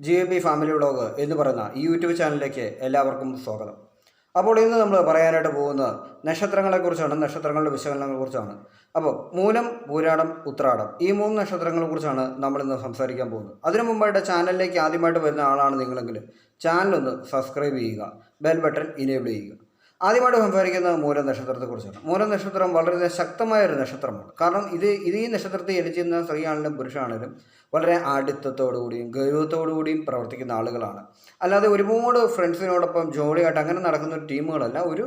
G A P family vlog എന്ന് പറയുന്ന ഈ യൂട്യൂബ് ചാനലിലേക്ക് എല്ലാവർക്കും സ്വാഗതം. അപ്പോൾ ഇന്ന് നമ്മൾ പറയാനായിട്ട് പോകുന്നത് നക്ഷത്രങ്ങളെക്കുറിച്ചാണ് നക്ഷത്രങ്ങളുടെ വിശകലനങ്ങളെക്കുറിച്ചാണ് അപ്പോൾ മൂലം പൂരാടം ഉത്രാടം ഈ മൂന്ന് നക്ഷത്രങ്ങളെക്കുറിച്ചാണ് നമ്മൾ ഇന്ന് സംസാരിക്കാൻ പോകുന്നത്. അതിനു മുമ്പായിട്ട് ചാനലിലേക്ക് ആദ്യമായിട്ട് വരുന്ന ആളാണ് നിങ്ങളെങ്കിൽ ചാനലൊന്ന് സബ്സ്ക്രൈബ് ചെയ്യുക ബെൽ ബട്ടൺ ഇനേബിൾ ചെയ്യുക. ആദ്യമായിട്ട് സംസാരിക്കുന്നത് മൂലം നക്ഷത്രത്തെക്കുറിച്ചാണ് മൂലം നക്ഷത്രം വളരെ ശക്തമായ ഒരു നക്ഷത്രമാണ്. കാരണം ഇത് ഇത് ഈ നക്ഷത്രത്തെ ജനിച്ചിരുന്ന സ്ത്രീയാണെങ്കിലും പുരുഷാണെങ്കിലും വളരെ ആഡിത്തത്തോടുകൂടിയും ഗൗരവത്തോടുകൂടിയും പ്രവർത്തിക്കുന്ന ആളുകളാണ്. അല്ലാതെ ഒരുപാട് ഫ്രണ്ട്സിനോടൊപ്പം ജോളിയായിട്ട് അങ്ങനെ നടക്കുന്ന ടീമുകളല്ല ഒരു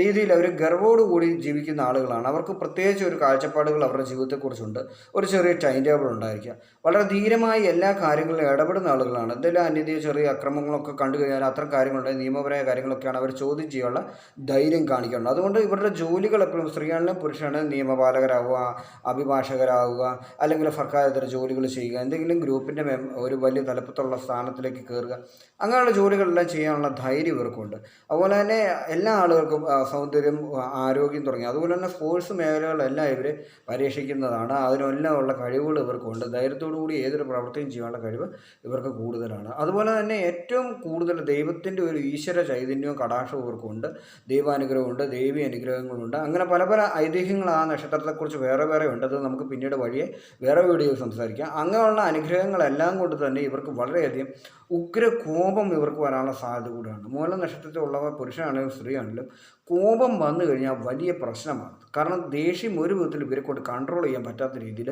രീതിയിൽ അവർ ഗർവോടുകൂടി ജീവിക്കുന്ന ആളുകളാണ്. അവർക്ക് പ്രത്യേകിച്ച് ഒരു കാഴ്ചപ്പാടുകൾ അവരുടെ ജീവിതത്തെക്കുറിച്ചുണ്ട്. ഒരു ചെറിയ ടൈം ടേബിൾ ഉണ്ടായിരിക്കുക വളരെ ധീരമായി എല്ലാ കാര്യങ്ങളിലും ഇടപെടുന്ന ആളുകളാണ്. എന്തെങ്കിലും അന്യതീയ ചെറിയ അക്രമങ്ങളൊക്കെ കണ്ടു കഴിഞ്ഞാൽ അത്തരം കാര്യങ്ങളുണ്ട് നിയമപരമായ കാര്യങ്ങളൊക്കെയാണ് അവർ ചോദ്യം ചെയ്യാനുള്ള ധൈര്യം കാണിക്കണം അതുകൊണ്ട് ഇവരുടെ ജോലികൾ എപ്പോഴും സ്ത്രീയാണെങ്കിലും പുരുഷനാണെങ്കിലും നിയമപാലകരാവുക അഭിഭാഷകരാവുക അല്ലെങ്കിൽ സർക്കാരിതര ജോലികൾ ചെയ്യുക എന്തെങ്കിലും ഗ്രൂപ്പിന്റെ ഒരു വലിയ തലപ്പത്തുള്ള സ്ഥാനത്തിലേക്ക് കയറുക അങ്ങനെയുള്ള ജോലികളെല്ലാം ചെയ്യാനുള്ള ധൈര്യം ഇവർക്കുണ്ട്. അതുപോലെ തന്നെ എല്ലാ ആളുകൾക്കും സൗന്ദര്യം ആരോഗ്യം തുടങ്ങി. അതുപോലെ തന്നെ സ്പോർട്സ് മേഖലകളെല്ലാം ഇവർ പരീക്ഷിക്കുന്നതാണ്. അതിനെല്ലാം ഉള്ള കഴിവുകൾ ഇവർക്കുണ്ട്. ധൈര്യത്തോടു കൂടി ഏതൊരു പ്രവൃത്തിയും ചെയ്യാനുള്ള കഴിവ് ഇവർക്ക് കൂടുതലാണ്. അതുപോലെ തന്നെ ഏറ്റവും കൂടുതൽ ദൈവത്തിന്റെ ഒരു ഈശ്വര ചൈതന്യവും കടാക്ഷവും ഇവർക്കുണ്ട്. ദൈവാനുഗ്രഹമുണ്ട് ദൈവീ അനുഗ്രഹങ്ങളുണ്ട്. അങ്ങനെ പല പല ഐതിഹ്യങ്ങൾ ആ നക്ഷത്രത്തെക്കുറിച്ച് വേറെ വേറെ ഉണ്ട്. അത് നമുക്ക് പിന്നീട് വഴിയെ വേറെ വീഡിയോ സംസാരിക്കാം. അങ്ങനെയുള്ള അനുഗ്രഹങ്ങളെല്ലാം കൊണ്ട് തന്നെ ഇവർക്ക് വളരെയധികം ഉഗ്ര കോപം ഇവർക്ക് വരാനുള്ള സാധ്യത കൂടിയാണ് മൂല നക്ഷത്രത്തിലുള്ളവർ പുരുഷനാണെങ്കിലും സ്ത്രീയാണെങ്കിലും കോപം വന്നു കഴിഞ്ഞാൽ വലിയ പ്രശ്നമാണ്. കാരണം ദേഷ്യം ഒരു വിധത്തിൽ ഇവരെ കൊണ്ട് കൺട്രോൾ ചെയ്യാൻ പറ്റാത്ത രീതിയിൽ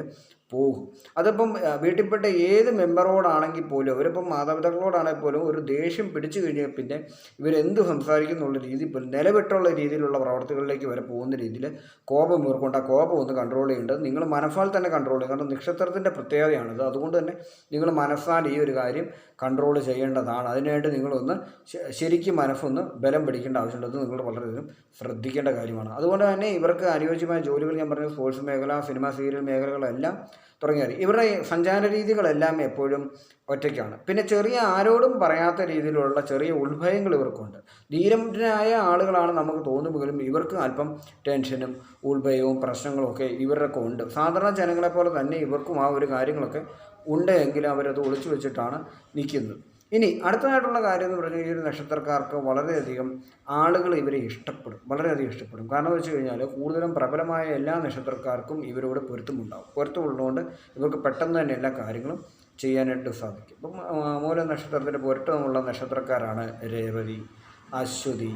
പോകും. അതിപ്പം വീട്ടിൽപ്പെട്ട ഏത് മെമ്പറോടാണെങ്കിൽ പോലും അവരിപ്പം മാതാപിതാക്കളോടാണെങ്കിൽ പോലും ഒരു ദേഷ്യം പിടിച്ചു കഴിഞ്ഞാൽ പിന്നെ ഇവരെന്ത് സംസാരിക്കുന്നുള്ള രീതി പോലും നിലവിട്ടുള്ള രീതിയിലുള്ള പ്രവർത്തികളിലേക്ക് വരെ പോകുന്ന രീതിയിൽ കോപം ഇവർക്കൊണ്ട് ആ കോപം ഒന്ന് കൺട്രോൾ ചെയ്യേണ്ടത് നിങ്ങൾ മനസ്സാൽ തന്നെ കൺട്രോൾ ചെയ്യും കാരണം നക്ഷത്രത്തിന്റെ പ്രത്യേകതയാണിത്. അതുകൊണ്ട് തന്നെ നിങ്ങൾ മനസ്സാൽ ഈ ഒരു കാര്യം കൺട്രോൾ ചെയ്യേണ്ടതാണ്. അതിനായിട്ട് നിങ്ങളൊന്ന് ശരിക്കും മനസ്സൊന്ന് ബലം പിടിക്കേണ്ട ആവശ്യമുണ്ടെന്ന് നിങ്ങൾ നിങ്ങൾ വളരെയധികം ശ്രദ്ധിക്കേണ്ട കാര്യമാണ്. അതുകൊണ്ട് തന്നെ ഇവർക്ക് അനുയോജ്യമായ ജോലികൾ ഞാൻ പറഞ്ഞ സ്പോർട്സ് മേഖല സിനിമ സീരിയൽ മേഖലകളെല്ലാം തുടങ്ങിയത് ഇവരുടെ സഞ്ചാര രീതികളെല്ലാം എപ്പോഴും ഒറ്റയ്ക്കാണ്. പിന്നെ ചെറിയ ആരോടും പറയാത്ത രീതിയിലുള്ള ചെറിയ ഉത്ഭയങ്ങൾ ഇവർക്കുണ്ട്. ധീരനായ ആളുകളാണ് നമുക്ക് തോന്നുമെങ്കിലും ഇവർക്ക് അല്പം ടെൻഷനും ഉത്ഭയവും പ്രശ്നങ്ങളും ഒക്കെ ഇവരൊക്കെ ഉണ്ട്. സാധാരണ ജനങ്ങളെപ്പോലെ തന്നെ ഇവർക്കും ആ ഒരു കാര്യങ്ങളൊക്കെ ഉണ്ട് എങ്കിലും അവരത് ഒളിച്ചു വെച്ചിട്ടാണ് നിൽക്കുന്നത്. ഇനി അടുത്തതായിട്ടുള്ള കാര്യം എന്ന് പറഞ്ഞാൽ ഈ ഒരു നക്ഷത്രക്കാർക്ക് വളരെയധികം ആളുകൾ ഇവരെ ഇഷ്ടപ്പെടും വളരെയധികം ഇഷ്ടപ്പെടും. കാരണം എന്ന് വെച്ച് കഴിഞ്ഞാൽ കൂടുതലും പ്രബലമായ എല്ലാ നക്ഷത്രക്കാർക്കും ഇവരോട് പൊരുത്തമുണ്ടാകും പൊരുത്തമുള്ളതുകൊണ്ട് ഇവർക്ക് പെട്ടെന്ന് തന്നെ എല്ലാ കാര്യങ്ങളും ചെയ്യാനായിട്ട് സാധിക്കും. ഇപ്പം മൂല നക്ഷത്രത്തിന്റെ പൊരുത്തമുള്ള നക്ഷത്രക്കാരാണ് രേവതി അശ്വതി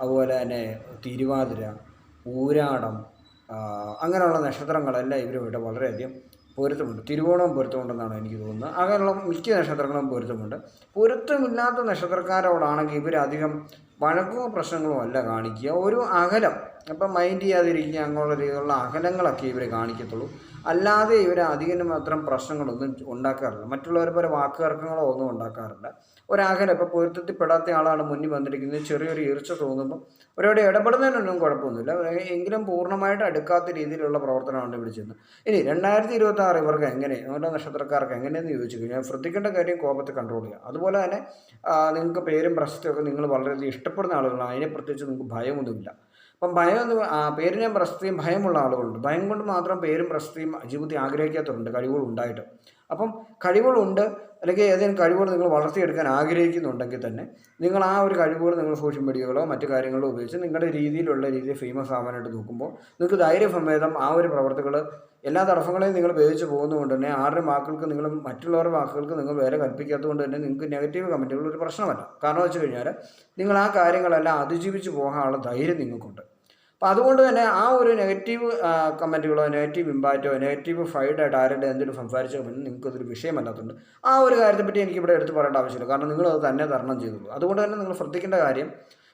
അതുപോലെ തന്നെ തിരുവാതിര ഊരാടം ആ, അങ്ങനെയുള്ള നക്ഷത്രങ്ങളെല്ലാം ഇവരുമായിട്ട് വളരെയധികം പൊരുത്തമുണ്ട്. തിരുവോണവും പൊരുത്തമുണ്ടെന്നാണ് എനിക്ക് തോന്നുന്നത്. അങ്ങനെയുള്ള മിക്ക നക്ഷത്രങ്ങളും പൊരുത്തമുണ്ട്. പൊരുത്തമില്ലാത്ത നക്ഷത്രക്കാരോടാണെങ്കിൽ ഇവരധികം വഴക്കോ പ്രശ്നങ്ങളോ അല്ല കാണിക്കുക. ഒരു അകലം അപ്പം മൈൻഡ് ചെയ്യാതിരിക്കുക അങ്ങനെയുള്ള രീതിയിലുള്ള അകലങ്ങളൊക്കെ ഇവർ കാണിക്കത്തുള്ളൂ. അല്ലാതെ ഇവർ അധികം മാത്രം പ്രശ്നങ്ങളൊന്നും ഉണ്ടാക്കാറില്ല. മറ്റുള്ളവരെ പോലെ വാക്കുതർക്കങ്ങളോ ഒന്നും ഉണ്ടാക്കാറില്ല. ഒരകലം ഇപ്പോൾ പൊരുത്തത്തിൽപ്പെടാത്ത ആളാണ് മുന്നിൽ വന്നിരിക്കുന്നത്. ചെറിയൊരു ഈർച്ച തോന്നുമ്പോൾ അവരോട് ഇടപെടുന്നതിനൊന്നും കുഴപ്പമൊന്നുമില്ല. എങ്കിലും പൂർണമായിട്ട് അടുക്കാത്ത രീതിയിലുള്ള പ്രവർത്തനമാണ് ഇവിടെ ചെയ്യുന്നത്. ഇനി രണ്ടായിരത്തി ഇരുപത്തി ആറ് ഇവർക്ക് എങ്ങനെ ഓരോ നക്ഷത്രക്കാർക്ക് എങ്ങനെയെന്ന് ചോദിച്ചു കഴിഞ്ഞാൽ ശ്രദ്ധിക്കേണ്ട കാര്യം കോപത്തെ കൺട്രോൾ ചെയ്യുക. അതുപോലെ തന്നെ നിങ്ങൾക്ക് പേരും പ്രശസ്തിയൊക്കെ നിങ്ങൾ വളരെയധികം ഇഷ്ടപ്പെടുന്ന ആളുകളാണ്. അതിനെ പ്രത്യേകിച്ച് നിങ്ങൾക്ക് ഭയമൊന്നുമില്ല. അപ്പം ഭയം എന്ന് പ- ആ, പേരിനെയും പ്രശസ്തിയും ഭയമുള്ള ആളുകളുണ്ട്. ഭയം കൊണ്ട് മാത്രം പേരും പ്രശസ്തിയും ജീവിതത്തിൽ ആഗ്രഹിക്കാത്തവരുണ്ട് കഴിവുകൾ ഉണ്ടായിട്ട്. അപ്പം കഴിവുകളുണ്ട് അല്ലെങ്കിൽ ഏതെങ്കിലും കഴിവുകൾ നിങ്ങൾ വളർത്തിയെടുക്കാൻ ആഗ്രഹിക്കുന്നുണ്ടെങ്കിൽ തന്നെ നിങ്ങൾ ആ ഒരു കഴിവുകൾ നിങ്ങൾ സോഷ്യൽ മീഡിയകളോ മറ്റു കാര്യങ്ങളോ ഉപയോഗിച്ച് നിങ്ങളുടെ രീതിയിലുള്ള രീതിയിൽ ഫേമസ് ആവാനായിട്ട് നോക്കുമ്പോൾ നിങ്ങൾക്ക് ധൈര്യസമേതം ആ ഒരു പ്രവർത്തികൾ എല്ലാ തടസ്സങ്ങളെയും നിങ്ങൾ ഉപയോഗിച്ച് പോകുന്നതുകൊണ്ട് തന്നെ ആരുടെ വാക്കുകൾക്ക് നിങ്ങൾ മറ്റുള്ളവരുടെ വാക്കുകൾക്ക് നിങ്ങൾ വില കൽപ്പിക്കാത്തതുകൊണ്ട് തന്നെ നിങ്ങൾക്ക് നെഗറ്റീവ് കമന്റുകൾ ഒരു പ്രശ്നമല്ല. കാരണം വെച്ച് കഴിഞ്ഞാൽ നിങ്ങൾ ആ കാര്യങ്ങളെല്ലാം അതിജീവിച്ച് പോകാനുള്ള ധൈര്യം നിങ്ങൾക്കുണ്ട്. അപ്പോൾ അതുകൊണ്ട് തന്നെ ആ ഒരു നെഗറ്റീവ് കമന്റുകളോ നെഗറ്റീവ് ഇമ്പാക്റ്റോ നെഗറ്റീവ് ഫൈഡായിട്ട് ആരുടെ എന്തെങ്കിലും സംസാരിച്ചോ പിന്നെ നിങ്ങൾക്ക് അതൊരു വിഷയമല്ലാത്തതുകൊണ്ട് ആ ഒരു കാര്യത്തെപ്പറ്റി എനിക്ക് ഇവിടെ എടുത്ത് പറയേണ്ട ആവശ്യമില്ല. കാരണം നിങ്ങൾ അത് തന്നെ തരണം ചെയ്തുള്ളൂ അതുകൊണ്ട് തന്നെ നിങ്ങൾ ശ്രദ്ധിക്കേണ്ട കാര്യം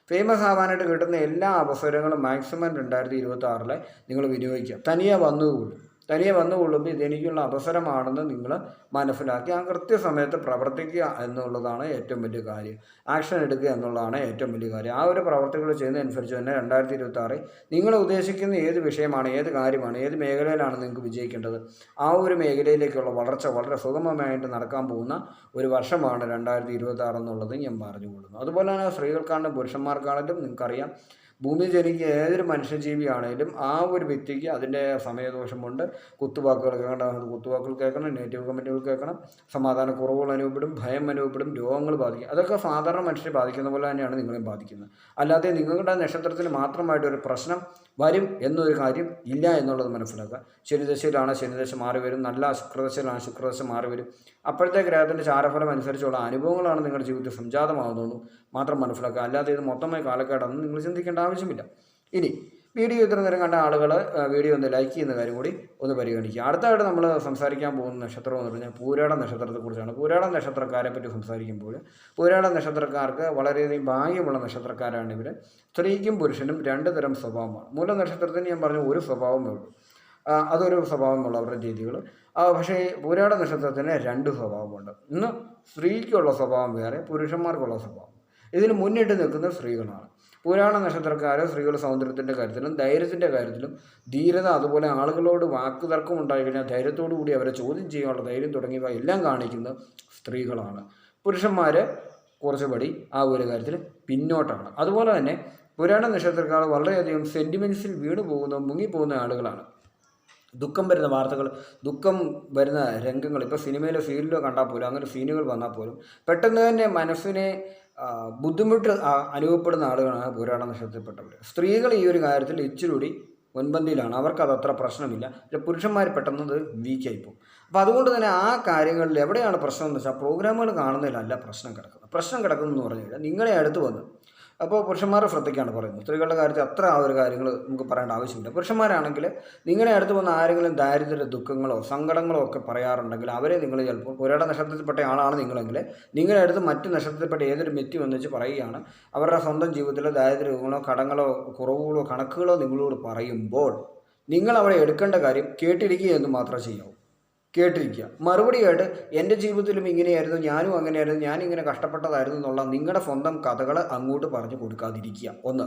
ഫേമസ് ആവാനായിട്ട് കിട്ടുന്ന എല്ലാ അവസരങ്ങളും മാക്സിമം രണ്ടായിരത്തി ഇരുപത്തി ആറിലെ നിങ്ങൾ വിനിയോഗിക്കുക. തനിയെ വന്നുകൊള്ളും തനിയെ വന്നുകൊള്ളുമ്പോൾ ഇതെനിക്കുള്ള അവസരമാണെന്ന് നിങ്ങൾ മനസ്സിലാക്കി. ആ കൃത്യസമയത്ത് പ്രവർത്തിക്കുക എന്നുള്ളതാണ് ഏറ്റവും വലിയ കാര്യം. ആക്ഷൻ എടുക്കുക എന്നുള്ളതാണ് ഏറ്റവും വലിയ കാര്യം. ആ ഒരു പ്രവർത്തികൾ ചെയ്യുന്നതനുസരിച്ച് തന്നെ രണ്ടായിരത്തി ഇരുപത്തി നിങ്ങൾ ഉദ്ദേശിക്കുന്ന ഏത് വിഷയമാണ് ഏത് കാര്യമാണ് ഏത് മേഖലയിലാണ് നിങ്ങൾക്ക് വിജയിക്കേണ്ടത്? ആ ഒരു മേഖലയിലേക്കുള്ള വളർച്ച വളരെ സുഗമമായിട്ട് നടക്കാൻ പോകുന്ന ഒരു വർഷമാണ് രണ്ടായിരത്തി ഇരുപത്തി ആറ് എന്നുള്ളത് ഞാൻ പറഞ്ഞുകൊള്ളുന്നു. അതുപോലെ തന്നെ സ്ത്രീകൾക്കാണെങ്കിലും പുരുഷന്മാർക്കാണെങ്കിലും നിങ്ങൾക്കറിയാം ഭൂമിയിൽ ജനിക്കുന്ന ഏതൊരു മനുഷ്യജീവിയാണേലും ആ ഒരു വ്യക്തിക്ക് അതിന്റെ സമയദോഷമുണ്ട് കുത്തുവാക്കുകൾ കേൾക്കണം കുത്തുവാക്കുകൾ കേൾക്കണം നെഗറ്റീവ് കമന്റുകൾ കേൾക്കണം സമാധാന കുറവുകൾ അനുഭവപ്പെടും ഭയം അനുഭവപ്പെടും രോഗങ്ങൾ ബാധിക്കും. അതൊക്കെ സാധാരണ മനുഷ്യരെ ബാധിക്കുന്ന പോലെ തന്നെയാണ് നിങ്ങളെയും ബാധിക്കുന്നത്. അല്ലാതെ നിങ്ങളുടെ നക്ഷത്രത്തിൽ മാത്രമായിട്ടൊരു പ്രശ്നം വരും എന്നൊരു കാര്യം ഇല്ല എന്നുള്ളത് മനസ്സിലാക്കുക. ശനിദശയിലാണ് ശനിദശ മാറി വരും. നല്ല ശുക്രദശയിലാണ് ശുക്രദശ മാറി വരും. അപ്പോഴത്തെ ഗ്രഹത്തിന്റെ ചാരഫലം അനുസരിച്ചുള്ള അനുഭവങ്ങളാണ് നിങ്ങളുടെ ജീവിതത്തിൽ സംജാതമാകുന്നതെന്ന് മാത്രം മനസ്സിലാക്കുക. അല്ലാതെ ഇത് മൊത്തമായി കാലക്കേടാണെന്ന് നിങ്ങൾ ചിന്തിക്കേണ്ട ആവശ്യമില്ല. ഇനി വീഡിയോ ഇത്ര നേരം കണ്ട ആളുകൾ വീഡിയോ ഒന്ന് ലൈക്ക് ചെയ്യുന്ന കാര്യം കൂടി ഒന്ന് പരിഗണിക്കുക. അടുത്തായിട്ട് നമ്മൾ സംസാരിക്കാൻ പോകുന്ന നക്ഷത്രം എന്ന് പറഞ്ഞാൽ പൂരാട നക്ഷത്രത്തെക്കുറിച്ചാണ് പൂരാട നക്ഷത്രക്കാരെ പറ്റി സംസാരിക്കുമ്പോൾ പൂരാട നക്ഷത്രക്കാർക്ക് വളരെയധികം ഭാഗ്യമുള്ള നക്ഷത്രക്കാരാണ് ഇവർ സ്ത്രീക്കും പുരുഷനും രണ്ട് തരം സ്വഭാവമാണ്. മൂല നക്ഷത്രത്തിന് ഞാൻ പറഞ്ഞ ഒരു സ്വഭാവമേ ഉള്ളൂ. അതൊരു സ്വഭാവമുള്ള അവരുടെ രീതികൾ. പക്ഷേ പൂരാട നക്ഷത്രത്തിന് രണ്ട് സ്വഭാവമുണ്ട്. ഇന്ന് സ്ത്രീക്കുള്ള സ്വഭാവം വേറെ പുരുഷന്മാർക്കുള്ള സ്വഭാവം. ഇതിന് മുന്നിട്ട് നിൽക്കുന്ന സ്ത്രീകളാണ്. പുരാണ നക്ഷത്രക്കാരെ സ്ത്രീകൾ സൗന്ദര്യത്തിന്റെ കാര്യത്തിലും ധൈര്യത്തിന്റെ കാര്യത്തിലും ധീരത അതുപോലെ ആളുകളോട് വാക്കുതർക്കം ഉണ്ടായി കഴിഞ്ഞാൽ ധൈര്യത്തോടു കൂടി അവരെ ചോദ്യം ചെയ്യാനുള്ള ധൈര്യം തുടങ്ങിയവ എല്ലാം കാണിക്കുന്ന സ്ത്രീകളാണ്. പുരുഷന്മാർ കുറച്ചുപടി ആ ഒരു കാര്യത്തിൽ പിന്നോട്ടാണ്. അതുപോലെ തന്നെ പുരാണ നക്ഷത്രക്കാർ വളരെയധികം സെന്റിമെന്റ്സിൽ വീണു പോകുന്ന മുങ്ങിപ്പോകുന്ന ആളുകളാണ്. ദുഃഖം വരുന്ന വാർത്തകൾ ദുഃഖം വരുന്ന രംഗങ്ങൾ. ഇപ്പോൾ സിനിമയിലോ സീരിയലോ കണ്ടാൽ പോലും അങ്ങനെ സീനുകൾ വന്നാൽ പോലും പെട്ടെന്ന് തന്നെ മനസ്സിനെ ബുദ്ധിമുട്ട് അനുഭവപ്പെടുന്ന ആളുകളാണ് പുരാണ നക്ഷത്രത്തിൽപ്പെട്ടവർ സ്ത്രീകൾ ഈ ഒരു കാര്യത്തിൽ ഇച്ചിരി മുൻപന്തിയിലാണ്. അവർക്ക് അത് അത്ര പ്രശ്നമില്ല. പക്ഷേ പുരുഷന്മാർ പെട്ടെന്ന് അത് വീക്കായി പോകും. അപ്പോൾ അതുകൊണ്ട് തന്നെ ആ കാര്യങ്ങളിൽ എവിടെയാണ് പ്രശ്നം എന്ന് വെച്ചാൽ പ്രോഗ്രാമുകൾ കാണുന്നതിലല്ല പ്രശ്നം കിടക്കുന്നത്. പ്രശ്നം കിടക്കുന്നതെന്ന് പറഞ്ഞു കഴിഞ്ഞാൽ നിങ്ങളെ അടുത്ത് വന്ന് അപ്പോൾ പുരുഷന്മാരെ ശ്രദ്ധിക്കാണ് പറയുന്നത് സ്ത്രീകളുടെ കാര്യത്തിൽ അത്ര ആ ഒരു കാര്യങ്ങൾ നമുക്ക് പറയേണ്ട ആവശ്യമില്ല. പുരുഷന്മാരാണെങ്കിൽ നിങ്ങളെ അടുത്ത് വന്ന ആരെങ്കിലും ദാരിദ്ര്യ ദുഃഖങ്ങളോ സങ്കടങ്ങളോ ഒക്കെ പറയാറുണ്ടെങ്കിൽ അവരെ നിങ്ങൾ ചിലപ്പോൾ ഒരേടെ നക്ഷത്രത്തിൽപ്പെട്ട ആളാണ് നിങ്ങളെങ്കിൽ നിങ്ങളുടെ അടുത്ത് മറ്റു നക്ഷത്രത്തിൽപ്പെട്ട ഏതൊരു വ്യക്തി വന്ന് വെച്ച് പറയുകയാണ്. അവരുടെ സ്വന്തം ജീവിതത്തിലെ ദാരിദ്ര്യങ്ങളോ കടങ്ങളോ കുറവുകളോ കണക്കുകളോ നിങ്ങളോട് പറയുമ്പോൾ നിങ്ങൾ അവരെ എടുക്കേണ്ട കാര്യം കേട്ടിരിക്കുക എന്ന് മാത്രമേ ചെയ്യാവൂ. കേട്ടിരിക്കുക. മറുപടിയായിട്ട് എന്റെ ജീവിതത്തിലും ഇങ്ങനെയായിരുന്നു ഞാനും അങ്ങനെയായിരുന്നു ഞാൻ ഇങ്ങനെ കഷ്ടപ്പെട്ടതായിരുന്നു എന്നുള്ള നിങ്ങളുടെ സ്വന്തം കഥകൾ അങ്ങോട്ട് പറഞ്ഞു കൊടുക്കാതിരിക്കുക. ഒന്ന്.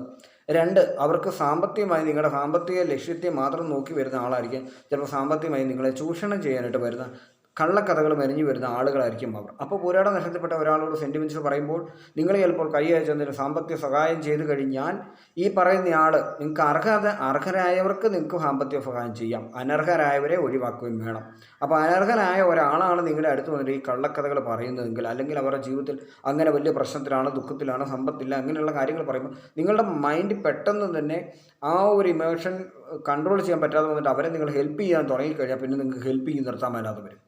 രണ്ട്. അവർക്ക് സാമ്പത്തികമായി നിങ്ങളുടെ സാമ്പത്തിക ലക്ഷ്യത്തെ മാത്രം നോക്കി വരുന്ന ആളായിരിക്കും. ചിലപ്പോൾ സാമ്പത്തികമായി നിങ്ങളെ ചൂഷണം ചെയ്യാനായിട്ട് വരുന്ന കള്ളക്കഥകൾ മെരിഞ്ഞു വരുന്ന ആളുകളായിരിക്കും അവർ. അപ്പോൾ പോരാട നഷ്ടപ്പെട്ട ഒരാളോട് സെന്റിമെന്റ്സ് പറയുമ്പോൾ നിങ്ങൾ ചിലപ്പോൾ കൈ അയച്ചതിന് സാമ്പത്തിക സഹായം ചെയ്തു കഴിഞ്ഞാൽ ഈ പറയുന്ന ആൾ നിങ്ങൾക്ക് അർഹത അർഹരായവർക്ക് നിങ്ങൾക്ക് സാമ്പത്തിക സഹായം ചെയ്യാം. അനർഹരായവരെ ഒഴിവാക്കുകയും വേണം. അപ്പോൾ അനർഹരായ ഒരാളാണ് നിങ്ങളുടെ അടുത്ത് വന്നിട്ട് ഈ കള്ളക്കഥകൾ പറയുന്നതെങ്കിൽ അല്ലെങ്കിൽ അവരുടെ ജീവിതത്തിൽ അങ്ങനെ വലിയ പ്രശ്നത്തിലാണ് ദുഃഖത്തിലാണ് സമ്പത്തില്ല അങ്ങനെയുള്ള കാര്യങ്ങൾ പറയുമ്പോൾ നിങ്ങളുടെ മൈൻഡ് പെട്ടെന്ന് തന്നെ ആ ഒരു ഇമോഷൻ കൺട്രോൾ ചെയ്യാൻ പറ്റാതെ വന്നിട്ട് അവരെ നിങ്ങൾ ഹെൽപ്പ് ചെയ്യാൻ തുടങ്ങിക്കഴിഞ്ഞാൽ പിന്നെ നിങ്ങൾക്ക് ഹെൽപ്പ് ചെയ്ത് നിർത്താൻ മേലാതെ വരും.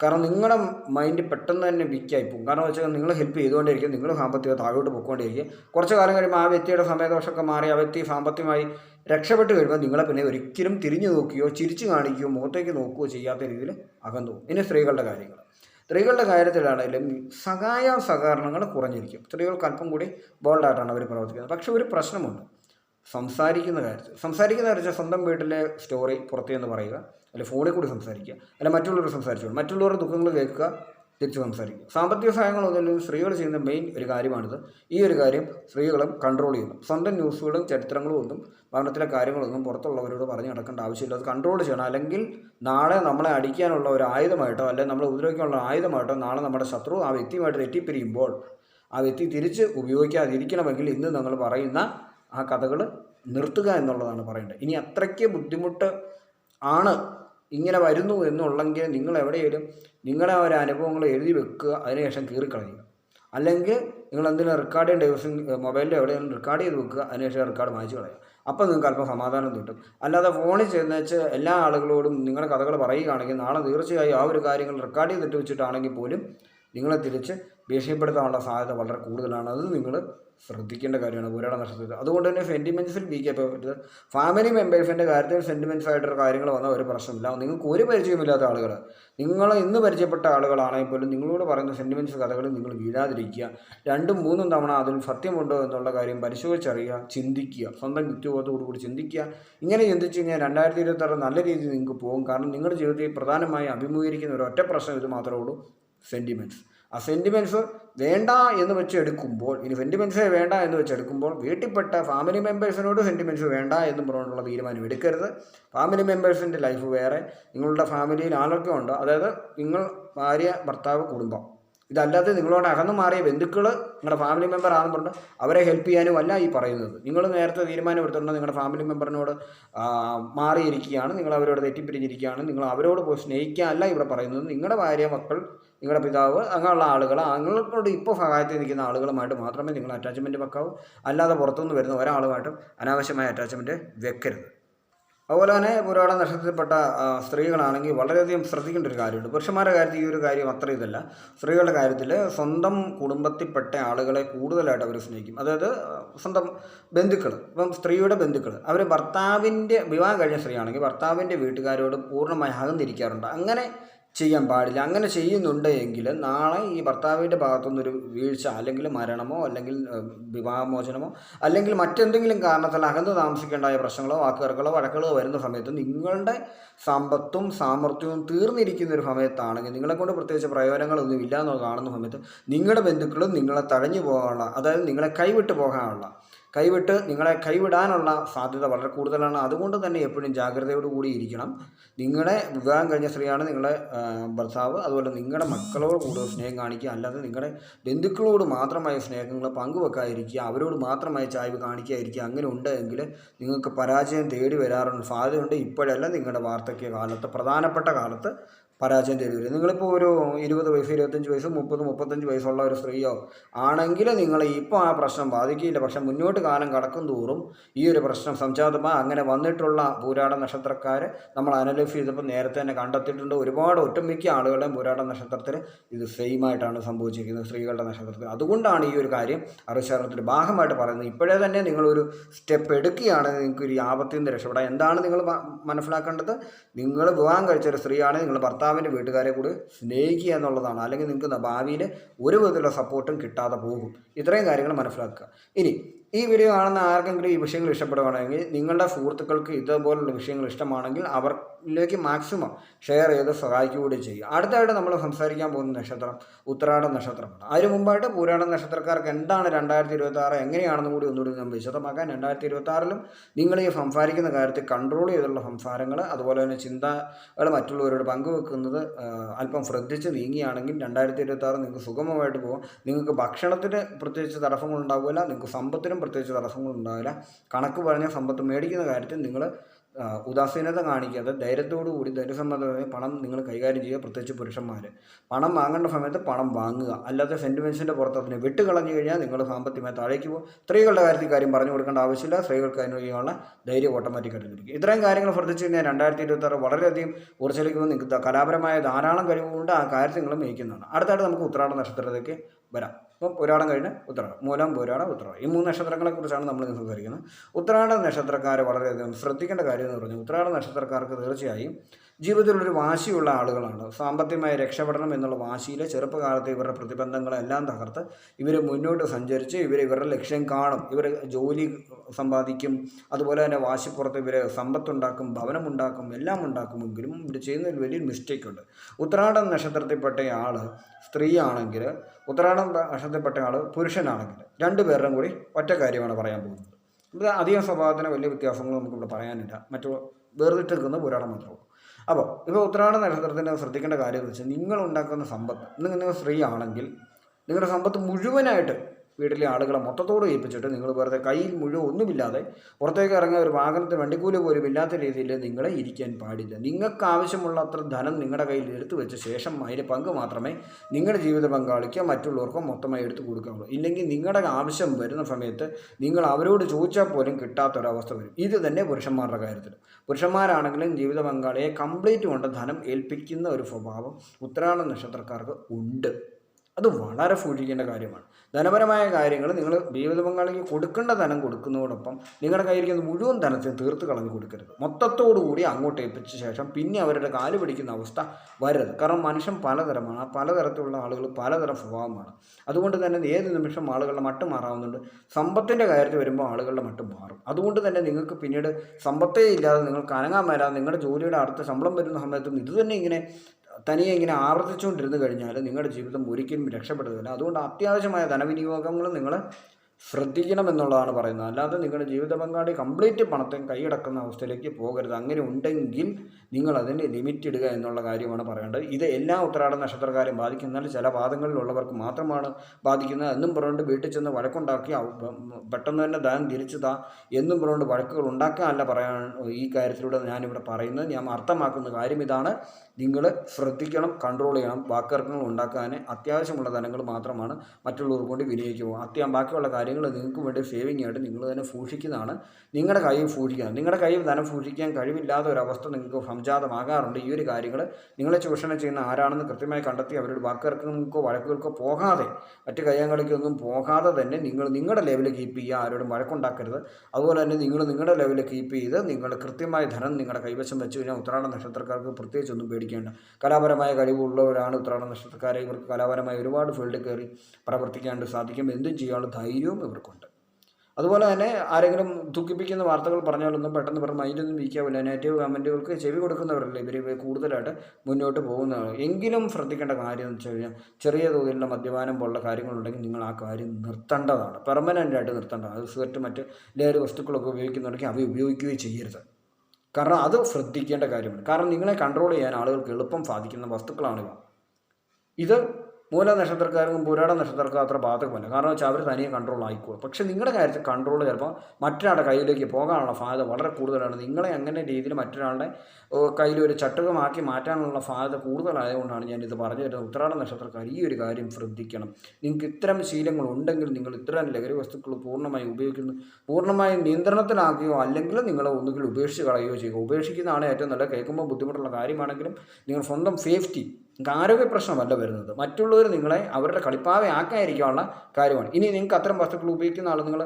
കാരണം നിങ്ങളുടെ മൈൻഡ് പെട്ടെന്ന് തന്നെ വിക്കായി പോകും കാരണം വെച്ചാൽ നിങ്ങൾ ഹെൽപ്പ് ചെയ്തുകൊണ്ടിരിക്കും നിങ്ങൾ സാമ്പത്തിക താഴോട്ട് പോയിക്കൊണ്ടിരിക്കും കുറച്ച് കാലം കഴിയുമ്പോൾ ആ വ്യക്തിയുടെ സമയദോഷമൊക്കെ മാറി ആ വ്യക്തി സാമ്പത്തികമായി രക്ഷപ്പെട്ട് വരുമ്പോൾ നിങ്ങളെ പിന്നെ ഒരിക്കലും തിരിഞ്ഞു നോക്കുകയോ ചിരിച്ചു കാണിക്കുകയോ മുഖത്തേക്ക് നോക്കുകയോ ചെയ്യാത്ത രീതിയിൽ അകന്നു ഇനി സ്ത്രീകളുടെ കാര്യങ്ങൾ. സ്ത്രീകളുടെ കാര്യത്തിലാണെങ്കിലും സഹായ സഹകരണങ്ങൾ കുറഞ്ഞിരിക്കും. സ്ത്രീകൾക്ക് അല്പം കൂടി ബോൾഡായിട്ടാണ് അവർ പ്രവർത്തിക്കുന്നത്. പക്ഷേ ഒരു പ്രശ്നമുണ്ട്. സംസാരിക്കുന്ന കാര്യത്തിൽ സംസാരിക്കുന്ന കാര്യത്തിൽ സ്വന്തം വീട്ടിലെ സ്റ്റോറി പുറത്തു പുറത്തുനിന്ന് പറയുക അല്ലെ ഫോണിൽ കൂടി സംസാരിക്കുക അല്ല മറ്റുള്ളവർ സംസാരിച്ചോളൂ. മറ്റുള്ളവരുടെ ദുഃഖങ്ങൾ കേൾക്കുക തിരിച്ച് സംസാരിക്കുക. സാമ്പത്തിക സഹായങ്ങൾ ഒന്നും സ്ത്രീകൾ ചെയ്യുന്ന മെയിൻ ഒരു കാര്യമാണിത്. ഈ ഒരു കാര്യം സ്ത്രീകളും കൺട്രോൾ ചെയ്യണം സ്വന്തം ന്യൂസുകളും ചരിത്രങ്ങളും ഒന്നും ഭരണത്തിലെ കാര്യങ്ങളൊന്നും പുറത്തുള്ളവരോട് പറഞ്ഞു നടക്കേണ്ട ആവശ്യമില്ല. അത് കൺട്രോൾ ചെയ്യണം. അല്ലെങ്കിൽ നാളെ നമ്മളെ അടിക്കാനുള്ള ഒരു ആയുധമായിട്ടോ അല്ലെങ്കിൽ നമ്മളെ ഉപദ്രവിക്കാനുള്ള ആയുധമായിട്ടോ നാളെ നമ്മുടെ ശത്രു ആ വ്യക്തിയുമായിട്ട് തെറ്റിപ്പിരിയുമ്പോൾ ആ വ്യക്തി തിരിച്ച് ഉപയോഗിക്കാതിരിക്കണമെങ്കിൽ ഇന്ന് നമ്മൾ പറയുന്ന ആ കഥകൾ നിർത്തുക എന്നുള്ളതാണ് പറയേണ്ടത്. ഇനി അത്രയ്ക്ക് ബുദ്ധിമുട്ട് ആണ് ഇങ്ങനെ വരുന്നു എന്നുള്ളെങ്കിൽ നിങ്ങൾ എവിടെയെങ്കിലും നിങ്ങളുടെ ആ ഒരു അനുഭവങ്ങൾ എഴുതി വെക്കുക അതിനുശേഷം കീറിക്കളയുക. അല്ലെങ്കിൽ നിങ്ങൾ എന്തെങ്കിലും റെക്കോർഡ് ചെയ്യേണ്ട ദിവസം മൊബൈലിൽ എവിടെയെങ്കിലും റെക്കോർഡ് ചെയ്ത് വെക്കുക അതിനുശേഷം റെക്കോർഡ് മായ്ച്ചു കളയുക. അപ്പോൾ നിങ്ങൾക്ക് അല്പം സമാധാനം കിട്ടും. അല്ലാതെ ഫോണിൽ ചെന്ന് വെച്ച് എല്ലാ ആളുകളോടും നിങ്ങളുടെ കഥകൾ പറയുകയാണെങ്കിൽ നാളെ തീർച്ചയായും ആ ഒരു കാര്യങ്ങൾ റെക്കോർഡ് ചെയ്തിട്ട് വെച്ചിട്ടാണെങ്കിൽ പോലും നിങ്ങളെ തിരിച്ച് ഭീഷണിപ്പെടുത്താനുള്ള സാധ്യത വളരെ കൂടുതലാണ്. അത് നിങ്ങൾ ശ്രദ്ധിക്കേണ്ട കാര്യമാണ്. പുരാണ നഷ്ടത്തിൽ അതുകൊണ്ട് തന്നെ സെന്റിമെന്റ്സിൽ വീക്ക് പറ്റുന്നത് ഫാമിലി മെമ്പേഴ്സിന്റെ കാര്യത്തിൽ സെന്റിമെന്റ്സ് ആയിട്ടുള്ള കാര്യങ്ങൾ വന്നാൽ ഒരു പ്രശ്നമില്ല. നിങ്ങൾക്ക് ഒരു പരിചയമില്ലാത്ത ആളുകൾ നിങ്ങൾ ഇന്ന് പരിചയപ്പെട്ട ആളുകളാണെങ്കിൽ പോലും നിങ്ങളോട് പറയുന്ന സെന്റിമെന്റ്സ് കഥകൾ നിങ്ങൾ വീഴാതിരിക്കുക. രണ്ടും മൂന്നും തവണ അതിൽ സത്യമുണ്ടോ എന്നുള്ള കാര്യം പരിശോധിച്ചറിയുക ചിന്തിക്കുക. സ്വന്തം യുക്തിബോധത്തോടു കൂടി ചിന്തിക്കുക. ഇങ്ങനെ ചിന്തിച്ച് കഴിഞ്ഞാൽ രണ്ടായിരത്തി ഇരുപത്താറ് നല്ല രീതിയിൽ നിങ്ങൾക്ക് പോകും. കാരണം നിങ്ങളുടെ ജീവിതത്തിൽ പ്രധാനമായി അഭിമുഖീകരിക്കുന്ന ഒരു ഒറ്റ പ്രശ്നം ഇത് മാത്രമേ ഉള്ളൂ. സെന്റിമെന്റ്സ് ആ സെന്റിമെന്റ്സ് വേണ്ട എന്ന് വെച്ച് എടുക്കുമ്പോൾ ഇനി സെന്റിമെന്റ്സേ വേണ്ട എന്ന് വെച്ച് എടുക്കുമ്പോൾ വീട്ടിൽപ്പെട്ട ഫാമിലി മെമ്പേഴ്സിനോട് സെന്റിമെന്റ്സ് വേണ്ട എന്ന് പറഞ്ഞുള്ള തീരുമാനം എടുക്കരുത്. ഫാമിലി മെമ്പേഴ്സിന്റെ ലൈഫ് വേറെ നിങ്ങളുടെ ഫാമിലിയിൽ ആരൊക്കെ ഉണ്ട്. അതായത് നിങ്ങൾ ഭാര്യ ഭർത്താവ് കുടുംബം. ഇതല്ലാതെ നിങ്ങളോട് അകന്നു മാറിയ ബന്ധുക്കൾ നിങ്ങളുടെ ഫാമിലി മെമ്പർ ആണെന്നുണ്ട് അവരെ ഹെൽപ്പ് ചെയ്യാനും അല്ല ഈ പറയുന്നത്. നിങ്ങൾ നേരത്തെ തീരുമാനം എടുത്തിട്ടുണ്ട് നിങ്ങളുടെ ഫാമിലി മെമ്പറിനോട് മാറിയിരിക്കുകയാണ് നിങ്ങൾ അവരോട് തെറ്റിപ്പിരിഞ്ഞിരിക്കുകയാണ് നിങ്ങൾ അവരോട് സ്നേഹിക്കാനല്ല ഇവിടെ പറയുന്നത്. നിങ്ങളുടെ ഭാര്യ മക്കൾ നിങ്ങളുടെ പിതാവ് അങ്ങനെയുള്ള ആളുകൾ നിങ്ങളോട് ഇപ്പോൾ സഹായത്തിൽ നിൽക്കുന്ന ആളുകളുമായിട്ട് മാത്രമേ നിങ്ങൾ അറ്റാച്ച്മെന്റ് വെക്കാവൂ. അല്ലാതെ പുറത്തുനിന്ന് വരുന്ന ഒരാളുമായിട്ടും അനാവശ്യമായ അറ്റാച്ച്മെന്റ് വെക്കരുത്. അതുപോലെ തന്നെ പുരാണ നക്ഷത്രത്തിൽപ്പെട്ട സ്ത്രീകളാണെങ്കിൽ വളരെയധികം ശ്രദ്ധിക്കേണ്ട ഒരു കാര്യമുണ്ട്. പുരുഷന്മാരുടെ കാര്യത്തിൽ ഈ ഒരു കാര്യം അത്ര ഇതല്ല. സ്ത്രീകളുടെ കാര്യത്തിൽ സ്വന്തം കുടുംബത്തിൽപ്പെട്ട ആളുകളെ കൂടുതലായിട്ട് അവർ സ്നേഹിക്കും. അതായത് സ്വന്തം ബന്ധുക്കൾ ഇപ്പം സ്ത്രീയുടെ ബന്ധുക്കൾ അവർ ഭർത്താവിന്റെ വിവാഹം കഴിഞ്ഞ സ്ത്രീയാണെങ്കിൽ ഭർത്താവിന്റെ വീട്ടുകാരോട് പൂർണമായി അകന്നിരിക്കാറുണ്ട് അങ്ങനെ ചെയ്യാൻ പാടില്ല. അങ്ങനെ ചെയ്യുന്നുണ്ട് എങ്കിൽ നാളെ ഈ ഭർത്താവിന്റെ ഭാഗത്തുനിന്നൊരു വീഴ്ച അല്ലെങ്കിൽ മരണമോ അല്ലെങ്കിൽ വിവാഹമോചനമോ അല്ലെങ്കിൽ മറ്റെന്തെങ്കിലും കാരണത്താൽ അകന്ന് താമസിക്കേണ്ടായ പ്രശ്നങ്ങളോ വാക്കുതർക്കളോ വഴക്കുകളോ വരുന്ന സമയത്ത് നിങ്ങളുടെ സമ്പത്തും സാമർഥ്യവും തീർന്നിരിക്കുന്ന ഒരു സമയത്താണെങ്കിൽ നിങ്ങളെക്കൊണ്ട് പ്രത്യേകിച്ച് പ്രയോജനങ്ങളൊന്നും ഇല്ല എന്ന് കാണുന്ന സമയത്ത് നിങ്ങളുടെ ബന്ധുക്കളും നിങ്ങളെ തഴഞ്ഞു പോകാനുള്ള അതായത് നിങ്ങളെ കൈവിട്ട് പോകാനുള്ള കൈവിട്ട് നിങ്ങളെ കൈവിടാനുള്ള സാധ്യത വളരെ കൂടുതലാണ്. അതുകൊണ്ട് തന്നെ എപ്പോഴും ജാഗ്രതയോട് കൂടി ഇരിക്കണം. നിങ്ങളുടെ വിവാഹം കഴിഞ്ഞ സ്ത്രീയാണ് നിങ്ങളുടെ ഭർത്താവ്. അതുപോലെ നിങ്ങളുടെ മക്കളോട് കൂടുതൽ സ്നേഹം കാണിക്കുക. അല്ലാതെ നിങ്ങളുടെ ബന്ധുക്കളോട് മാത്രമായ സ്നേഹങ്ങൾ പങ്കുവെക്കാതിരിക്കുക അവരോട് മാത്രമായ ചായ്വ് കാണിക്കാതിരിക്കുക അങ്ങനെ ഉണ്ട് എങ്കിൽ നിങ്ങൾക്ക് പരാജയം തേടി വരാറുണ്ട്. സാധ്യതയുണ്ട്. ഇപ്പോഴല്ല നിങ്ങളുടെ വാർദ്ധക്യ കാലത്ത് പ്രധാനപ്പെട്ട കാലത്ത് പരാജയം തേടി വരും. നിങ്ങളിപ്പോൾ ഒരു ഇരുപത് വയസ്സ് ഇരുപത്തഞ്ച് വയസ്സ് മുപ്പത് മുപ്പത്തഞ്ച് വയസ്സുള്ള ഒരു സ്ത്രീയോ ആണെങ്കിൽ നിങ്ങൾ ഇപ്പോൾ ആ പ്രശ്നം ബാധിക്കില്ല. പക്ഷെ മുന്നോട്ട് കാലം കടക്കും തോറും ഈ ഒരു പ്രശ്നം സംജാതമായി അങ്ങനെ വന്നിട്ടുള്ള പൂരാട നക്ഷത്രക്കാർ നമ്മൾ അനലൈസ് ചെയ്തപ്പോൾ നേരത്തെ തന്നെ കണ്ടെത്തിയിട്ടുണ്ട്. ഒരുപാട് ഒട്ടുമിക്ക ആളുകളുടെയും പൂരാട നക്ഷത്രത്തിൽ ഇത് സെയിം ആയിട്ടാണ് സംഭവിച്ചിരിക്കുന്നത് സ്ത്രീകളുടെ നക്ഷത്രത്തിൽ അതുകൊണ്ടാണ് ഈ ഒരു കാര്യം അറിവുശാസ്ത്രത്തിന്റെ ഭാഗമായിട്ട് പറയുന്നത്. ഇപ്പോഴേ തന്നെ നിങ്ങളൊരു സ്റ്റെപ്പ് എടുക്കുകയാണെങ്കിൽ നിങ്ങൾക്ക് ഒരു ആപത്തിൽ നിന്ന് രക്ഷപ്പെടാം എന്താണ് നിങ്ങൾ മനസ്സിലാക്കേണ്ടത്? നിങ്ങൾ വിവാഹം കഴിച്ച ഒരു സ്ത്രീയാണ് നിങ്ങൾ ഭർത്താവിന്റെ വീട്ടുകാരെ കൂടി സ്നേഹിക്കുക എന്നുള്ളതാണ്. അല്ലെങ്കിൽ നിങ്ങൾക്ക് ഭാവിയിൽ ഒരു വിധത്തിലുള്ള സപ്പോർട്ടും കിട്ടാതെ പോകും. ഇത്രയും കാര്യങ്ങൾ മനസ്സിലാക്കുക. ഇനി ഈ വീഡിയോ കാണുന്ന ആർക്കെങ്കിലും ഈ വിഷയങ്ങൾ ഇഷ്ടപ്പെടുകയാണെങ്കിൽ നിങ്ങളുടെ സുഹൃത്തുക്കൾക്ക് ഇതുപോലുള്ള വിഷയങ്ങൾ ഇഷ്ടമാണെങ്കിൽ അവരിലേക്ക് മാക്സിമം ഷെയർ ചെയ്ത് സഹായിക്കുകയും ചെയ്യും അടുത്തായിട്ട് നമ്മൾ സംസാരിക്കാൻ പോകുന്ന നക്ഷത്രം ഉത്തരാട നക്ഷത്രമാണ്. അതിന് മുമ്പായിട്ട് പൂരാട നക്ഷത്രക്കാർക്ക് എന്താണ് രണ്ടായിരത്തി ഇരുപത്തി ആറ് എങ്ങനെയാണെന്ന് കൂടി ഒന്നുകൂടി നമ്മൾ വിശദമാക്കാൻ രണ്ടായിരത്തി ഇരുപത്തി ആറിലും നിങ്ങൾ ഈ സംസാരിക്കുന്ന കാര്യത്തിൽ കൺട്രോൾ ചെയ്തുള്ള സംസാരങ്ങൾ അതുപോലെ തന്നെ ചിന്തകൾ മറ്റുള്ളവരോട് പങ്കുവെക്കുന്നത് അല്പം ശ്രദ്ധിച്ച് നീങ്ങിയാണെങ്കിൽ രണ്ടായിരത്തി ഇരുപത്തി ആറ് നിങ്ങൾക്ക് സുഗമമായിട്ട് പോകും നിങ്ങൾക്ക് ഭക്ഷണത്തിന് പ്രത്യേകിച്ച് തടസ്സങ്ങളുണ്ടാവില്ല നിങ്ങൾക്ക് സമ്പത്തിനും പ്രത്യേകിച്ച് തടസ്സങ്ങളുണ്ടാവില്ല കണക്ക് പറഞ്ഞ സമ്പത്ത് മേടിക്കുന്ന കാര്യത്തിൽ നിങ്ങൾ ഉദാസീനത കാണിക്കാതെ ധൈര്യത്തോടു കൂടി ധൈര്യസമ്മതമായി പണം നിങ്ങൾ കൈകാര്യം ചെയ്യുക പ്രത്യേകിച്ച് പുരുഷന്മാർ പണം വാങ്ങേണ്ട സമയത്ത് പണം വാങ്ങുക. അല്ലാതെ സെന്റിമെൻസിന്റെ പുറത്ത് അതിനെ വിട്ട് കളഞ്ഞു കഴിഞ്ഞാൽ നിങ്ങൾ സാമ്പത്തികമായി താഴേക്ക് പോകും. സ്ത്രീകളുടെ കാര്യത്തിൽ കാര്യം പറഞ്ഞു കൊടുക്കേണ്ട ആവശ്യമില്ല. സ്ത്രീകൾക്ക് അതിനുള്ള ധൈര്യം ഓട്ടോമാറ്റിക്കായിട്ട് ലഭിക്കും. ഇത്രയും കാര്യങ്ങൾ ശ്രദ്ധിച്ചു കഴിഞ്ഞാൽ രണ്ടായിരത്തി ഇരുപത്തി ആറ് വളരെയധികം ഊർജയിലേക്ക് വന്ന് നിങ്ങൾക്ക് കലാപരമായ ധാരാളം കഴിവുകൊണ്ട് ആ കാര്യത്തിൽ നിങ്ങൾ നയിക്കുന്നതാണ് അടുത്തായിട്ട് നമുക്ക് ഉത്രാട നക്ഷത്രത്തിലേക്ക് വരാം. അപ്പം പുരാണം കഴിഞ്ഞ് ഉത്രാടം മൂലം പുരാണം ഉത്രാടം ഈ മൂന്ന് നക്ഷത്രങ്ങളെക്കുറിച്ചാണ് നമ്മൾ ഇന്ന് സംസാരിക്കുന്നത്. ഉത്തരാട നക്ഷത്രക്കാർ വളരെയധികം ശ്രദ്ധിക്കേണ്ട കാര്യം എന്ന് പറഞ്ഞു ഉത്തരാട നക്ഷത്രക്കാർക്ക് തീർച്ചയായും ജീവിതത്തിലൊരു വാശിയുള്ള ആളുകളാണ്. സാമ്പത്തികമായി രക്ഷപ്പെടണം എന്നുള്ള വാശിയിൽ ചെറുപ്പകാലത്ത് ഇവരുടെ പ്രതിബന്ധങ്ങളെല്ലാം തകർത്ത് ഇവർ മുന്നോട്ട് സഞ്ചരിച്ച് ഇവർ ഇവരുടെ ലക്ഷ്യം കാണും. ഇവർ ജോലി സമ്പാദിക്കും. അതുപോലെ തന്നെ വാശിപ്പുറത്ത് ഇവർ സമ്പത്തുണ്ടാക്കും ഭവനമുണ്ടാക്കും എല്ലാം ഉണ്ടാക്കുമെങ്കിലും ഇവർ ചെയ്യുന്നതിൽ വലിയൊരു മിസ്റ്റേക്ക് ഉണ്ട്. ഉത്രാടം നക്ഷത്രത്തിൽപ്പെട്ട ആൾ സ്ത്രീയാണെങ്കിൽ ഉത്തരാടം നക്ഷത്രപ്പെട്ട ആൾ പുരുഷനാണെങ്കിൽ രണ്ടുപേരുടെയും കൂടി ഒറ്റ കാര്യമാണ് പറയാൻ പോകുന്നത്. ഇത് അധികം സ്വഭാവത്തിന് വലിയ വ്യത്യാസങ്ങൾ നമുക്കിവിടെ പറയാനില്ല. മറ്റു വേർതിട്ട് നിൽക്കുന്ന പുരാണം മാത്രമേ അപ്പോൾ ഇപ്പോൾ ഉത്തരാട നക്ഷത്രത്തിന്റെ ശ്രദ്ധിക്കേണ്ട കാര്യം എന്ന് വെച്ചാൽ നിങ്ങൾ ഉണ്ടാക്കുന്ന സമ്പത്ത് നിങ്ങൾ നിങ്ങൾ സ്ത്രീ ആണെങ്കിൽ നിങ്ങളുടെ സമ്പത്ത് മുഴുവനായിട്ട് വീട്ടിലെ ആളുകളെ മൊത്തത്തോട് ഏൽപ്പിച്ചിട്ട് നിങ്ങൾ വെറുതെ കയ്യിൽ മുഴുവൻ ഒന്നുമില്ലാതെ പുറത്തേക്ക് ഇറങ്ങിയ ഒരു വാഹനത്തിന് വണ്ടിക്കൂലി പോലും ഇല്ലാത്ത രീതിയിൽ നിങ്ങളെ ഇരിക്കാൻ പാടില്ല. നിങ്ങൾക്ക് ആവശ്യമുള്ള അത്ര ധനം നിങ്ങളുടെ കയ്യിൽ എടുത്തു വെച്ച ശേഷം അതിന്റെ പങ്ക് മാത്രമേ നിങ്ങളുടെ ജീവിത പങ്കാളിക്കോ മറ്റുള്ളവർക്കോ മൊത്തമായി എടുത്തു കൊടുക്കാവുള്ളൂ. ഇല്ലെങ്കിൽ നിങ്ങളുടെ ആവശ്യം വരുന്ന സമയത്ത് നിങ്ങൾ അവരോട് ചോദിച്ചാൽ പോലും കിട്ടാത്തൊരവസ്ഥ വരും. ഇത് തന്നെ പുരുഷന്മാരുടെ കാര്യത്തിൽ പുരുഷന്മാരാണെങ്കിലും ജീവിത പങ്കാളിയെ കംപ്ലീറ്റ് കൊണ്ട് ധനം ഏൽപ്പിക്കുന്ന ഒരു സ്വഭാവം ഉത്തരാണ നക്ഷത്രക്കാർക്ക് ഉണ്ട്. അത് വളരെ സൂക്ഷിക്കേണ്ട കാര്യമാണ്. ധനപരമായ കാര്യങ്ങൾ നിങ്ങൾ ജീവിത പങ്കാളിക്ക് കൊടുക്കേണ്ട ധനം കൊടുക്കുന്നതോടൊപ്പം നിങ്ങളുടെ കയ്യിരിക്കുന്ന മുഴുവൻ ധനത്തിന് തീർത്ത് കളഞ്ഞു കൊടുക്കരുത്. മൊത്തത്തോടുകൂടി അങ്ങോട്ട് ഏൽപ്പിച്ച ശേഷം പിന്നെ അവരുടെ കാൽ പിടിക്കുന്ന അവസ്ഥ വരരുത്. കാരണം മനുഷ്യൻ പലതരമാണ്. പലതരത്തിലുള്ള ആളുകൾ പലതരം സ്വഭാവമാണ്. അതുകൊണ്ട് തന്നെ ഏത് നിമിഷം ആളുകളുടെ മട്ട് മാറാവുന്നുണ്ട്? സമ്പത്തിന്റെ കാര്യത്തിൽ വരുമ്പോൾ ആളുകളുടെ മട്ട് മാറും. അതുകൊണ്ട് തന്നെ നിങ്ങൾക്ക് പിന്നീട് സമ്പത്തേ ഇല്ലാതെ നിങ്ങൾക്ക് അനങ്ങാൻ വരാതെ നിങ്ങളുടെ ജോലിയുടെ അടുത്ത ശമ്പളം വരുന്ന സമയത്തും ഇത് തന്നെ ഇങ്ങനെ തനിയെ ഇങ്ങനെ ആവർത്തിച്ചുകൊണ്ടിരുന്നു കഴിഞ്ഞാൽ നിങ്ങളുടെ ജീവിതം ഒരിക്കലും രക്ഷപ്പെടുന്നില്ല അതുകൊണ്ട് അത്യാവശ്യമായ ധനവിനിയോഗങ്ങൾ നിങ്ങൾ ശ്രദ്ധിക്കണം എന്നുള്ളതാണ് പറയുന്നത്. അല്ലാതെ നിങ്ങളുടെ ജീവിത പങ്കാളി കംപ്ലീറ്റ് പണത്തെ കൈയടക്കുന്ന അവസ്ഥയിലേക്ക് പോകരുത്. അങ്ങനെ ഉണ്ടെങ്കിൽ നിങ്ങൾ അതിന് ലിമിറ്റ് ഇടുക എന്നുള്ള കാര്യമാണ് പറയേണ്ടത്. ഇത് എല്ലാ ഉത്തരാട നക്ഷത്രക്കാരെയും ബാധിക്കും എന്നാൽ ചില പാദങ്ങളിലുള്ളവർക്ക് മാത്രമാണ് ബാധിക്കുന്നത്. എന്നും പറഞ്ഞുകൊണ്ട് വീട്ടിൽ ചെന്ന് വഴക്കുണ്ടാക്കി പെട്ടെന്ന് തന്നെ ദാനം തിരിച്ചു താ എന്നും പറഞ്ഞുകൊണ്ട് വഴക്കുകൾ ഉണ്ടാക്കാനല്ല പറയാൻ ഈ കാര്യത്തിലൂടെ ഞാനിവിടെ പറയുന്നത്. ഞാൻ അർത്ഥമാക്കുന്ന കാര്യം ഇതാണ്. നിങ്ങൾ ശ്രദ്ധിക്കണം കൺട്രോൾ ചെയ്യണം. വാക്കർക്കങ്ങൾ ഉണ്ടാക്കാൻ അത്യാവശ്യമുള്ള ധനങ്ങൾ മാത്രമാണ് മറ്റുള്ളവർക്ക് കൊണ്ട് വിനിയോഗിക്കുക. അത്യാ ബാക്കിയുള്ള കാര്യങ്ങൾ നിങ്ങൾക്ക് വേണ്ടി സേവിങ് ആയിട്ട് നിങ്ങൾ തന്നെ സൂക്ഷിക്കുന്നതാണ്. നിങ്ങളുടെ കൈ സൂക്ഷിക്കുന്നത് നിങ്ങളുടെ കൈ ധനം സൂക്ഷിക്കാൻ കഴിവില്ലാത്ത ഒരു അവസ്ഥ നിങ്ങൾക്ക് സംജാതമാകാറുണ്ട്. ഈ ഒരു കാര്യങ്ങൾ നിങ്ങളെ ചൂഷണം ചെയ്യുന്ന ആരാണെന്ന് കൃത്യമായി കണ്ടെത്തി അവരുടെ വാക്കുകൾക്കോ വഴക്കുകൾക്കോ പോകാതെ മറ്റു കയ്യങ്ങളിലേക്കൊന്നും പോകാതെ തന്നെ നിങ്ങൾ നിങ്ങളുടെ ലെവലിൽ കീപ്പ് ചെയ്യുക. ആരോടും വഴക്കുണ്ടാക്കരുത്. അതുപോലെ തന്നെ നിങ്ങൾ നിങ്ങളുടെ ലെവലിൽ കീപ്പ് ചെയ്ത് നിങ്ങൾ കൃത്യമായ ധനം നിങ്ങളുടെ കൈവശം വെച്ച് കഴിഞ്ഞാൽ ഉത്രാട നക്ഷത്രക്കാർക്ക് പ്രത്യേകിച്ച് ഒന്നും പേടിക്കേണ്ട. കലാപരമായ കഴിവുള്ളവരാണ് ഉത്രാട നക്ഷത്രക്കാരെ. ഇവർക്ക് കലാപരമായ ഒരുപാട് ഫീൽഡിൽ കയറി പ്രവർത്തിക്കാണ്ട് സാധിക്കും. എന്തും ചെയ്യാനുള്ള ധൈര്യവും ഇവർക്കുണ്ട്. അതുപോലെ തന്നെ ആരെങ്കിലും ദുഃഖിപ്പിക്കുന്ന വാർത്തകൾ പറഞ്ഞാലൊന്നും പെട്ടെന്ന് ഇവർ മൈൻഡൊന്നും വീക്കാവില്ല നെഗറ്റീവ് കമന്റുകൾക്ക് ചെവി കൊടുക്കുന്നവരല്ലേ ഇവർ കൂടുതലായിട്ട് മുന്നോട്ട് പോകുന്നതാണ്. എങ്കിലും ശ്രദ്ധിക്കേണ്ട കാര്യം എന്ന് വെച്ച് കഴിഞ്ഞാൽ ചെറിയ തോതിലുള്ള മദ്യപാനം പോലുള്ള കാര്യങ്ങളുണ്ടെങ്കിൽ നിങ്ങൾ ആ കാര്യം നിർത്തേണ്ടതാണ്. പെർമനന്റ് ആയിട്ട് നിർത്തേണ്ടതാണ്. അത് സിഗരറ്റ് മറ്റ് ലഹരി വസ്തുക്കളൊക്കെ ഉപയോഗിക്കുന്നുണ്ടെങ്കിൽ അവ ഉപയോഗിക്കുകയും ചെയ്യരുത്. കാരണം അത് ശ്രദ്ധിക്കേണ്ട കാര്യമാണ്. കാരണം നിങ്ങളെ കൺട്രോൾ ചെയ്യാൻ ആളുകൾക്ക് എളുപ്പം സാധിക്കുന്ന വസ്തുക്കളാണിവ. ഇത് മൂല നക്ഷത്രക്കാർക്കും പുരാട നക്ഷത്രക്കാർക്കും അത്ര ബാധകമല്ല. കാരണം വെച്ചാൽ അവർ തനിയെ കൺട്രോൾ ആയിക്കോളും. പക്ഷേ നിങ്ങളുടെ കാര്യത്തിൽ കൺട്രോൾ ചിലപ്പോൾ മറ്റൊരാളുടെ കയ്യിലേക്ക് പോകാനുള്ള സാധ്യത വളരെ കൂടുതലാണ്. നിങ്ങളെ അങ്ങനെ രീതിയിൽ മറ്റൊരാളുടെ കയ്യിൽ ഒരു ചട്ടുകമാക്കി മാറ്റാനുള്ള സാധ്യത കൂടുതലായതുകൊണ്ടാണ് ഇത് പറഞ്ഞു തരുന്നത് ഉത്രാട നക്ഷത്രക്കാർ ഈ ഒരു കാര്യം ശ്രദ്ധിക്കണം. നിങ്ങൾക്ക് ഇത്തരം ശീലങ്ങൾ ഉണ്ടെങ്കിൽ നിങ്ങൾ ഇത്തരം ലഹരി വസ്തുക്കൾ പൂർണമായി ഉപയോഗിക്കുന്നു. പൂർണമായും നിയന്ത്രണത്തിലാക്കുകയോ അല്ലെങ്കിൽ നിങ്ങൾ ഒന്നുകിൽ ഉപേക്ഷിച്ച് കളയുകയോ ചെയ്യുക. ഉപേക്ഷിക്കുന്നതാണ് ഏറ്റവും നല്ല കേൾക്കുമ്പോൾ ബുദ്ധിമുട്ടുള്ള കാര്യമാണെങ്കിലും നിങ്ങൾ സ്വന്തം സേഫ്റ്റി നിങ്ങൾക്ക് ആരോഗ്യ പ്രശ്നമല്ല വരുന്നത്. മറ്റുള്ളവർ നിങ്ങളെ അവരുടെ കളിപ്പാവ ആക്കാതിരിക്കാനുള്ള കാര്യമാണ്. ഇനി നിങ്ങൾക്ക് അത്തരം വസ്തുക്കൾ ഉപയോഗിക്കുന്ന ആൾ നിങ്ങൾ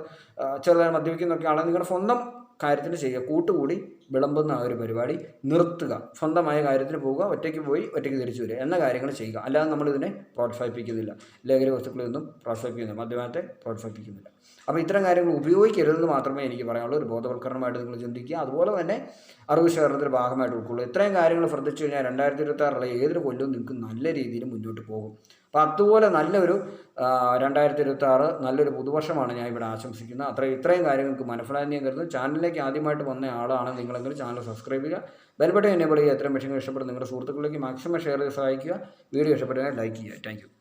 ചെറുതായി മദ്യപിക്കുന്നൊക്കെ ആൾ നിങ്ങളുടെ സ്വന്തം കാര്യത്തിന് ചെയ്യുക. കൂട്ടുകൂടി വിളമ്പുന്ന ആ ഒരു പരിപാടി നിർത്തുക. സ്വന്തമായ കാര്യത്തിന് പോവുക ഒറ്റയ്ക്ക് പോയി ഒറ്റയ്ക്ക് തിരിച്ചു വരിക എന്ന കാര്യങ്ങൾ ചെയ്യുക. അല്ലാതെ നമ്മളിതിനെ പ്രോത്സാഹിപ്പിക്കുന്നില്ല. ലഹരി വസ്തുക്കളൊന്നും പ്രോത്സാഹിപ്പിക്കുന്നില്ല. മദ്യപാനത്തെ പ്രോത്സാഹിപ്പിക്കുന്നില്ല. അപ്പോൾ ഇത്തരം കാര്യങ്ങൾ ഉപയോഗിക്കരുതെന്ന് മാത്രമേ എനിക്ക് പറയാനുള്ളൂ. ഒരു ബോധവൽക്കരണമായിട്ട് നിങ്ങൾ ചിന്തിക്കുക. അതുപോലെ തന്നെ അറിവ് ശേഖരണത്തിന്റെ ഭാഗമായിട്ട് ഉൾക്കൊള്ളുക. ഇത്രയും കാര്യങ്ങൾ ശ്രദ്ധിച്ചു കഴിഞ്ഞാൽ രണ്ടായിരത്തി ഇരുപത്തി ആറിലെ ഏതൊരു കൊല്ലവും നിങ്ങൾക്ക് നല്ല രീതിയിൽ മുന്നോട്ട് പോകും. അപ്പോൾ അതുപോലെ നല്ലൊരു രണ്ടായിരത്തി ഇരുപത്തി ആറ് നല്ലൊരു പുതുവർഷമാണ് ഞാൻ ഇവിടെ ആശംസിക്കുന്നത്. അത്ര ഇത്രയും കാര്യങ്ങൾക്ക് മനസ്സിലായി കരുതുന്നു. ചാനലിലേക്ക് ആദ്യമായിട്ട് വന്ന ആളാണ് നിങ്ങളെങ്കിൽ ചാനൽ സബ്സ്ക്രൈബ് ചെയ്യുക. ബെൽബട്ടൺ എന്നെ ചെയ്യുക. എത്രയും വിഷയങ്ങൾ ഇഷ്ടപ്പെടുന്ന നിങ്ങളുടെ സുഹൃത്തുക്കളിലേക്ക് മാക്സിമം ഷെയർ ചെയ്ത് സഹായിക്കുക. വീഡിയോ ഇഷ്ടപ്പെടുകയാണെങ്കിൽ ലൈക്ക് ചെയ്യുക. താങ്ക്